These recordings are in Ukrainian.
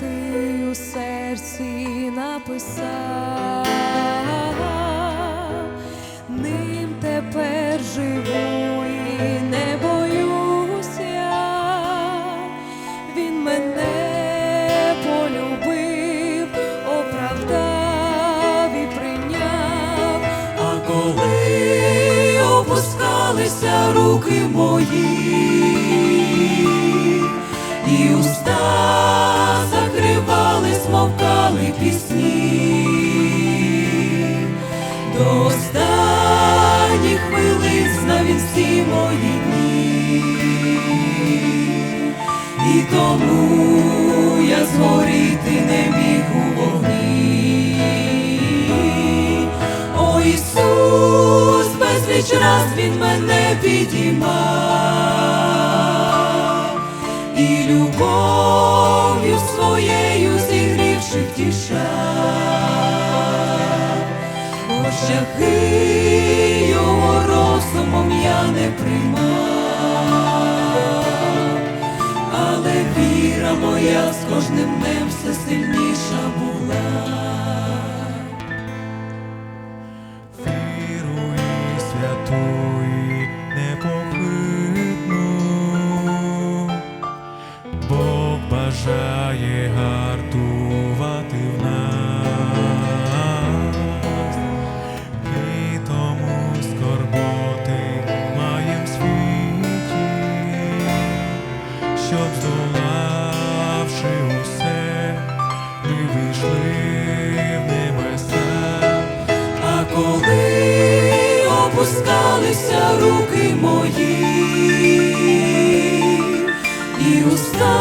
ти у серці написав, ним тепер живу не боюся, він мене полюбив, оправдав і прийняв, а коли опускалися руки мої. І уста раз Він мене підіймав і любов'ю своєю зігрівши втішав, О шляхи його розумом я не приймав, але віра моя з кожним днем все сильніша була. Руки мої, і уста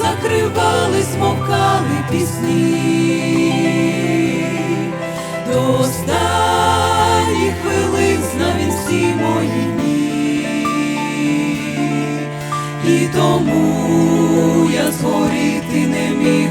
закривали, смовкали пісні, до останніх хвилин знав він всі мої дні, і тому я згоріти не міг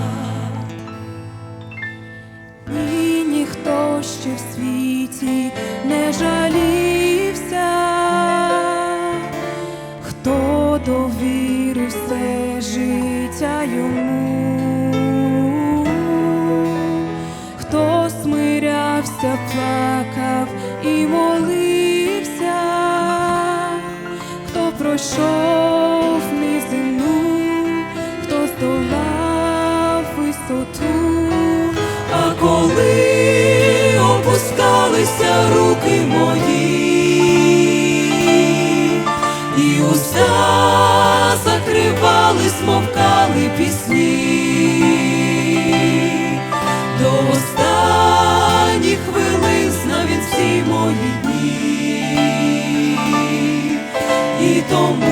Ще в світі не жалівся, хто довірив все життя йому, хто смирявся, плакав і молився, хто пройшов низину, хто здолав висоту. Опускалися руки мої, і уста закривали, смовкали пісні, до останніх хвилин знав він всі мої дні, і тому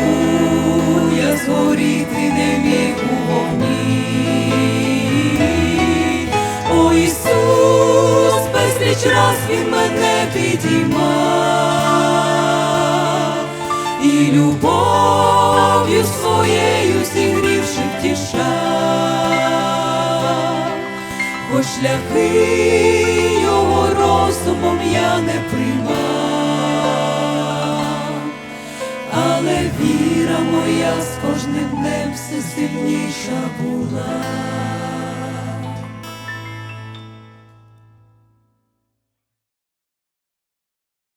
любов'ю своєю зігрівши втішав, хоч шляхи його розумом я не приймав, але віра моя з кожним днем все сильніша була.